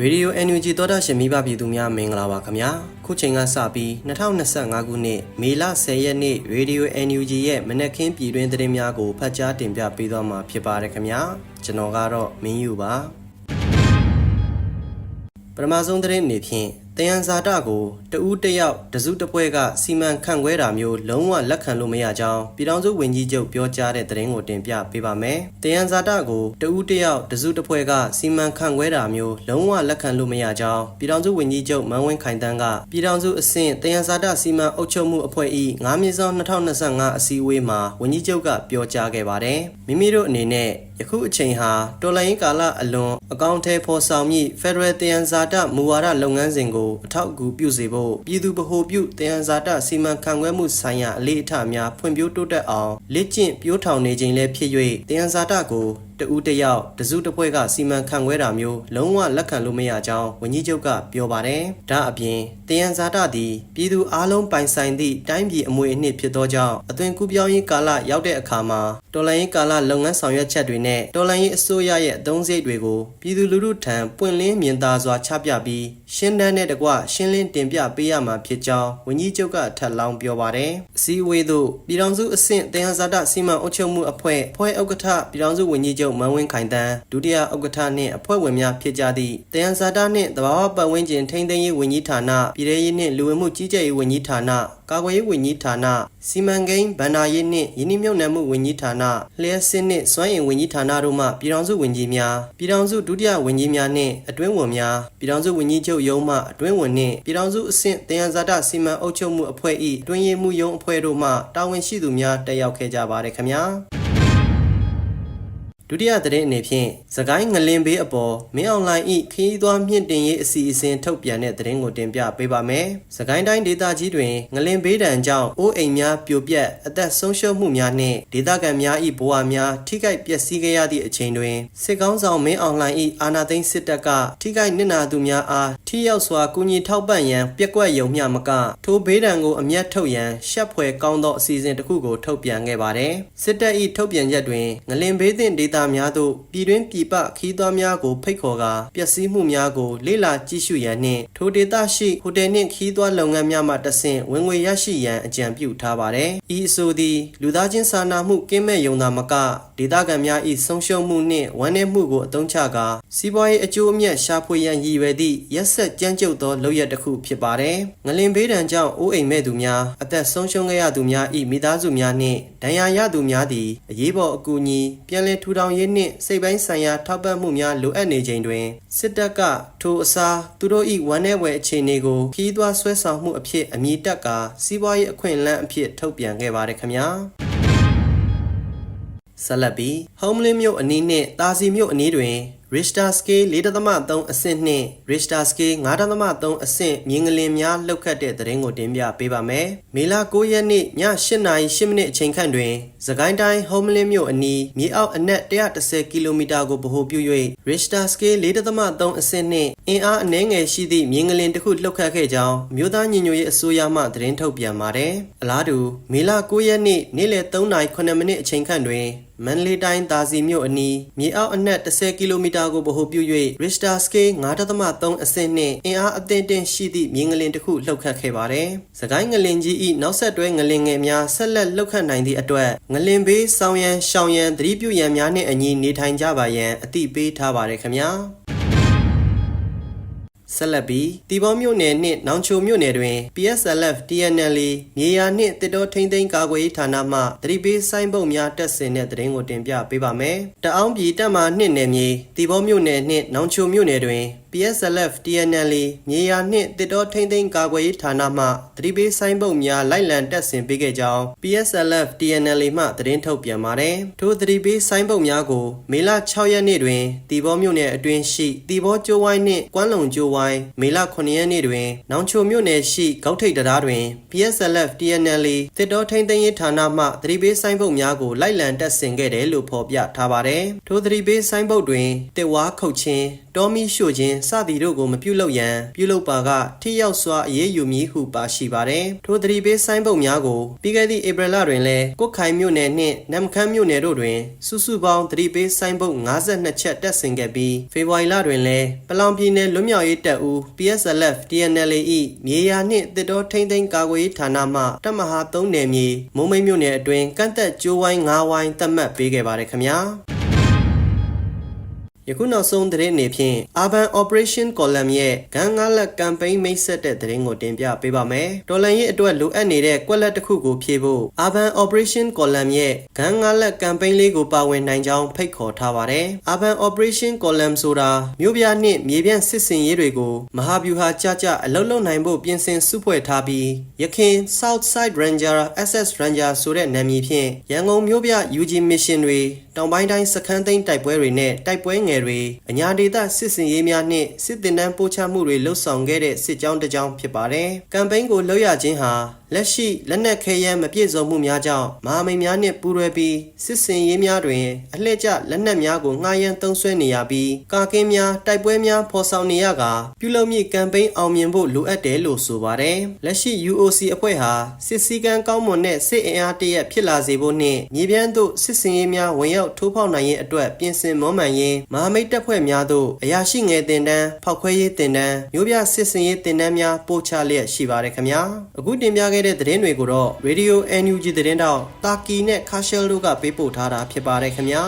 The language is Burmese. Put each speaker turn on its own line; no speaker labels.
ရေဒီယို NUG သောတာရှင်မိဘပြည်သူများမင်္ဂလာပါခင်ဗျာခုချိန်ကစပြီး2025ခုနှစ်မေလ10ရက်နေ့ရေဒီယို NUG ရဲ့မနက်ခင်းပြည်တွင်းသတင်းများကိုဖတ်ကြားတင်ပြပေးသွားမှာဖြစ်ပါတယ်ခင်ဗျာကျွန်တော်ကတော့မင်းယူပါပထမဆုံးသတင်းအနေဖြင့် တယံဇာတကိုတဦးတစ်ယောက်တစုတစ်ပွဲကစီမံခန့်ခွဲတာမျိုးလုံးဝလက်ခံလို့မရကြောင်းပြည်ထောင်စုဝန်ကြီးချုပ်ပြောကြားတဲ့သတင်းကိုတင်ပြပေးပါမယ်။တယံဇာတကိုတဦးတစ်ယောက်တစုတစ်ပွဲကစီမံခန့်ခွဲတာမျိုးလုံးဝလက်ခံလို့မရကြောင်းပြည်ထောင်စုဝန်ကြီးချုပ်မန်းဝင်းခိုင်တန်းကပြည်ထောင်စုအဆင့်တယံဇာတစီမံအုပ်ချုပ်မှုအဖွဲ့၏9မြဆောင်2025အစည်းအဝေးမှာဝန်ကြီးချုပ်ကပြောကြားခဲ့ပါတယ်။မိမိတို့အနေနဲ့ယခုအချိန်ဟာတော်လိုင်းကာလအလွန်အကောင့်ထဲဖော်ဆောင်မည့် Federal တယံဇာတမူဝါဒလုပ်ငန်းစဉ်ကိုအထောက်အကူပြုစေဖို့ပြည်သူဗဟိုပြုတယံဇာတစီမံခန့်ခွဲမှုဆိုင်ရာအလေးအထများဖွံ့ဖြိုးတိုးတက်အောင်လက်ကျင့်ပြိုးထောင်နေခြင်းလည်းဖြစ်၍တယံဇာတကိုတဦးတစ်ယောက်တစုတစ်ဖွဲ့ကစီမံခန့်ခွဲတာမျိုးလုံးဝလက်ခံလို့မရကြောင်းဝန်ကြီးချုပ်ကပြောပါတယ်။ဒါအပြင်တယံဇာတသည်ပြည်သူအလုံးပိုင်ဆိုင်သည့်တိုင်းပြည်အမွေအနှစ်ဖြစ်သောကြောင့်အသွင်ကူးပြောင်းရေးကာလရောက်တဲ့အခါမှာတော်လှန်ရေးကာလလုပ်ငန်းဆောင်ရွက်ချက်တွေနဲ့တော်လှန်ရေးအစိုးရရဲ့အသုံးစရိတ်တွေကိုပြည်သူလူထုထံပွင့်လင်းမြင်သာစွာချပြပြီးရှင်းတန်းတဲ့တကွရှင်းလင်းတင်ပြပေးရမှာဖြစ်ကြောင်းဝန်ကြီးချုပ်ကထပ်လောင်းပြောပါတယ်။အစည်းအဝေးသို့ပြည်ထောင်စုအဆင့်တယံဇာတစီမံအုပ်ချုပ်မှုအဖွဲ့ဖွဲ့ဥက္ကဋ္ဌပြည်ထောင်စုဝန်ကြီးချုပ်မန်းဝင်းခိုင်တန်းဒုတိယဥက္ကဋ္ဌနှင့်အဖွဲ့ဝင်များဖြစ်ကြသည့်တယံဇာတနှင့်သဘာဝပတ်ဝန်းကျင်ထိန်းသိမ်းရေးဝန်ကြီးဌာနပြည်ထရေးနှင့်လူဝင်မှုကြီးကြပ်ရေးဝန်ကြီးဌာနကာကွယ်ရေးဝန်ကြီးဌာနစီမံကိန်းဗဏ္ဍာရေးနှင့်ယင်းနှမြုပ်နှံမှုဝန်ကြီးဌာနလျှက်စစ်နှင့်စွမ်းအင်ဝန်ကြီးဌာနတို့မှပြည်ထောင်စုဝန်ကြီးများပြည်ထောင်စုဒုတိယဝန်ကြီးများနှင့်အတွင်းဝန်များပြည်ထောင်စုဝန်ကြီးချုပ်ရုံးမှအတွင်းဝန်နှင့်ပြည်ထောင်စုအဆင့်တယံဇာတစီမံအုပ်ချုပ်မှုအဖွဲ့၏တွင်ရေးမှုရုံးအဖွဲ့တို့မှတာဝန်ရှိသူများတက်ရောက်ခဲ့ကြပါတယ်ခင်ဗျာ ဒုတိယသတင်းအနေဖြင့်သကိုင်းငလင်ဘေးအပေါ်မင်းအောင်လှိုင်ဤခရီးသွားမြင့်တင်ရေးအစီအစဉ်ထုတ်ပြန်တဲ့သတင်းကိုတင်ပြပေးပါမယ်။သကိုင်းတိုင်းဒေသကြီးတွင်ငလင်ဘေးဒဏ်ကြောင့်အိုးအိမ်များပြိုပျက်အသက်ဆုံးရှုံးမှုများနှင့်ဒေသခံများ၏ဘဝများထိခိုက်ပျက်စီးခဲ့ရသည့်အချိန်တွင်စစ်ကောင်းဆောင်မင်းအောင်လှိုင်၏အာဏာသိမ်းစစ်တပ်ကထိခိုက်နစ်နာသူများအား ထိရောက်စွာကူညီထောက်ပံ့ရန်ပြက်ကွက်ယုံမျှမကထိုဘေးဒဏ်ကိုအမျက်ထုတ်ရန်ရှက်ဖွယ်ကောင်းသောအစီအစဉ်တစ်ခုကိုထုတ်ပြန်ခဲ့ပါတယ်။စစ်တပ်၏ထုတ်ပြန်ချက်တွင်ငလင်ဘေးသင့်ဒေသများသို့ပြည်တွင်းပြည်ပခီးသွားများကိုဖိတ်ခေါ်ကာပျက်စီးမှုများကိုလေ့လာကြည့်ရှုရန်နှင့်ထိုဒေသရှိဟိုတယ်နှင့်ခီးသွားလုပ်ငန်းများမှတဆင့်ဝင်ငွေရရှိရန်အကြံပြုထားပါတယ်။ဤအဆိုသည်လူသားချင်းစာနာမှုကင်းမဲ့ယုံသာမကဒေသခံများ၏ဆုံးရှုံးမှုနှင့်ဝမ်းနည်းမှုကိုအသုံးချကာစီးပွားရေးအကျိုးအမြတ်ရှာဖွေရန်ရည်ရွယ်သည့်ရက်ဆက်ကြမ်းကြုတ်သောလုပ်ရက်တစ်ခုဖြစ်ပါတယ်။ငလင်ဘေးဒဏ်ကြောင့်အိုးအိမ်မဲ့သူများအသက်ဆုံးရှုံးခဲ့ရသူများ၏မိသားစုများနှင့်ဒဏ်ရာရသူများသည်အရေးပေါ်အကူအညီပြန်လည်ထူထောင်ရေးနှင့်စိတ်ပိုင်းဆိုင်ရာထောက်ပံ့မှုများလိုအပ်နေချိန်တွင်စစ်တပ်ကထိုအစားသူတို့၏ဝမ်းနည်းဝယ်အခြေအနေကိုခီးသွွားဆွဲဆောင်မှုအဖြစ်အမည်တပ်ကာစီးပွားရေးအခွင့်အလမ်းအဖြစ်ထုတ်ပြန်ခဲ့ပါတယ်ခင်ဗျာဆက်လက်ပြီး Homeland မြို့အနီးနှင့်တာစီမြို့အနီးတွင် Richter scale 4.3အဆင့်နှင့် Richter scale 5.3အဆင့်မြင်းငလင်များလှုပ်ခတ်တဲ့သတင်းကိုတင်ပြပေးပါမယ်။မေလ9ရက်နေ့ည8:08မိနစ်အချိန်ခန့်တွင်သခိုင်းတိုင်း Homeland မြို့အနီးမြေအောက်အနက်110ကီလိုမီတာကိုဗဟိုပြု၍ Richter scale 4.3အဆင့်နှင့် အင်အားအနည်းငယ်ရှိသည့်မြင်းငလင်တစ်ခုလှုပ်ခတ်ခဲ့ကြောင်းမြို့သားညီညွတ်ရေးအစိုးရမှသတင်းထုတ်ပြန်ပါတယ်။အလားတူမေလ9ရက်နေ့နေ့လယ်3:09မိနစ်အချိန်ခန့်တွင်မန္တလေးတိုင်းသာစီမြို့အနီးမြေအောက်အနက်10ကီလိုမီတာကိုဗဟိုပြု၍ Richter scale 5.3အဆင့်နှင့်အင်အားအသင့်တင်ရှိသည့်မြင်းငလင်တစ်ခုလှုပ်ခတ်ခဲ့ပါတယ်။စကိုင်းငလင်ကြီး၏နောက်ဆက်တွဲငလင်ငယ်များဆက်လက်လှုပ်ခတ်နိုင်သည့်အတွက်ငလင်ဘေးဆောင်းရန်ရှောင်ရန်သတိပြုရန်များနှင့်အညီနေထိုင်ကြပါရန်အသိပေးထားပါတယ်ခင်ဗျာ။ ဆက်လက်ပြီးတီဘောမြို့နယ်နှင့်နောင်ချိုမြို့နယ်တွင် PSLF TNL မြေယာနှင့်တစ်တော်ထိန်သိမ်းကာကွယ်ရေးဌာနမှတတိပေးဆိုင်ပုတ်များတက်ဆင်တဲ့တရင်ကိုတင်ပြပေးပါမယ်။တအောင်းပြည်တပ်မှနှင့်နယ်မြေတီဘောမြို့နယ်နှင့်နောင်ချိုမြို့နယ်တွင် PSLF TNL မြေယာနှင့်တစ်တော်ထိန်သိမ်းကာကွယ်ရေးဌာနမှတတိပေးဆိုင်ပုတ်များလိုက်လံတက်ဆင်ပေးခဲ့ကြောင်း PSLF TNL မှသတင်းထုတ်ပြန်ပါတယ်။ထိုတတိပေးဆိုင်ပုတ်များကိုမေလ6ရက်နေ့တွင်တီဘောမြို့နယ်အတွင်းရှိတီဘောကျိုးဝိုင်းနှင့်ကွမ်းလုံကျိုးဝိုင်းမေလ9ရက်နေ့တွင်နောင်ချိုမြို့နယ်ရှိဂေါက်ထိတ်တရားတွင် PSLF TNL တစ်တော်ထိန်သိမ်းရေးဌာနမှတတိပေးဆိုင်ပုတ်များကိုလိုက်လံတက်ဆင်ခဲ့တယ်လို့ဖော်ပြထားပါတယ်။ထိုတတိပေးဆိုင်ပုတ်တွင်တစ်ဝါခုတ်ချင်း တောမီရှို့ခြင်းစသည်တို့ကိုမပြုလုပ်ရန်ပြုလုပ်ပါကထိရောက်စွာအရေးယူမည်ဟုပါရှိပါတယ်ထိုသတိပေးဆိုင်းပုတ်များကိုပြီးခဲ့သည့်ဧပြီလတွင်လည်းကုတ်ခိုင်မြို့နယ်နှင့်နမ်ခမ်းမြို့နယ်တို့တွင်စုစုပေါင်းသတိပေးဆိုင်းပုတ်52ချက်တက်ဆင်ခဲ့ပြီးဖေဖော်ဝါရီလတွင်လည်းပလောင်ပြည်နယ်လွတ်မြောက်ရေးတပ်ဦး PSLF TNLA ၏မြေယာနှင့်တစ်တော်ထိမ့်သိမ်းကာကွယ်ရေးဌာနမှတပ်မဟာ3နယ်မြေမုံမိတ်မြို့နယ်အတွင်းကန့်သက်ကျိုးဝိုင်း9ဝိုင်းသတ်မှတ်ပေးခဲ့ပါတယ်ခင်ဗျာ ယခုနောက်ဆုံးသတင်းအနေဖြင့် Urban Operation Column ရဲ့ဂန်ငါလက်ကမ်ပိန်းမိတ်ဆက်တဲ့သတင်းကိုတင်ပြပေးပါမယ်။တော်လန်ရေးအတွက်လိုအပ်နေတဲ့ကွက်လက်တစ်ခုကိုဖြည့်ဖို့ Urban Operation Column ရဲ့ဂန်ငါလက်ကမ်ပိန်းလေးကိုပါဝင်နိုင်ကြောင်းဖိတ်ခေါ်ထားပါတယ်။ Urban Operation Column ဆိုတာမြို့ပြနှင့်မြေပြန့်စစ်စင်ရေးတွေကိုမဟာဗျူဟာကြကြအလုံးလုံးနိုင်ဖို့ပြင်ဆင်စုဖွဲ့ထားပြီးရခင် Southside Ranger SS Ranger ဆိုတဲ့နာမည်ဖြင့်ရန်ကုန်မြို့ပြ UG Mission တွေတောင်ပိုင်းတိုင်းစခန်းသိမ်းတိုက်ပွဲတွေနဲ့တိုက်ပွဲငယ်တွေအညာဒေသစစ်စင်ရေးများနှင့်စစ်တင်တန်းပို့ချမှုတွေလှုပ်ဆောင်ခဲ့တဲ့စစ်ကြောင်းတစ်ကြောင်းဖြစ်ပါတယ်။ကမ်ပိန်းကိုလှုပ်ရခြင်းဟာ လက်ရှိလက်နက်ခဲယမ်းမပြည့်စုံမှုများကြောင့်မဟာမိတ်များနှင့်ပူးတွဲပြီးစစ်စင်ရေးများတွင်အလှည့်ကျလက်နက်များကိုငှားရမ်းသုံးစွဲနေရပြီးကာကင်းများတိုက်ပွဲများဖော်ဆောင်နေရကပြုလုပ်မည့်ကမ်ပိန်းအောင်မြင်ဖို့လိုအပ်တယ်လို့ဆိုပါတယ်။လက်ရှိ UOC အဖွဲ့ဟာစစ်စည်းကမ်းကောင်းမွန်တဲ့စစ်အင်အားတရက်ဖြစ်လာစေဖို့နှင့်မြေပြန့်သို့စစ်စင်ရေးများဝင်ရောက်ထိုးဖောက်နိုင်ရေးအတွက်ပြင်ဆင်မွမ်းမံရင်းမဟာမိတ်တပ်ဖွဲ့များသို့အရာရှိငယ်တင်တန်းဖောက်ခွဲရေးတင်တန်းမျိုးပြစစ်စင်ရေးတင်တန်းများပို့ချလျက်ရှိပါတယ်ခင်ဗျာအခုတင်ပြခဲ့တဲ့သတင်းတွေကိုတော့ Radio NUG သတင်းတောက်တာကီနဲ့ခါရှယ်တို့ကပေးပို့ထားတာဖြစ်ပါတယ်ခင်ဗျာ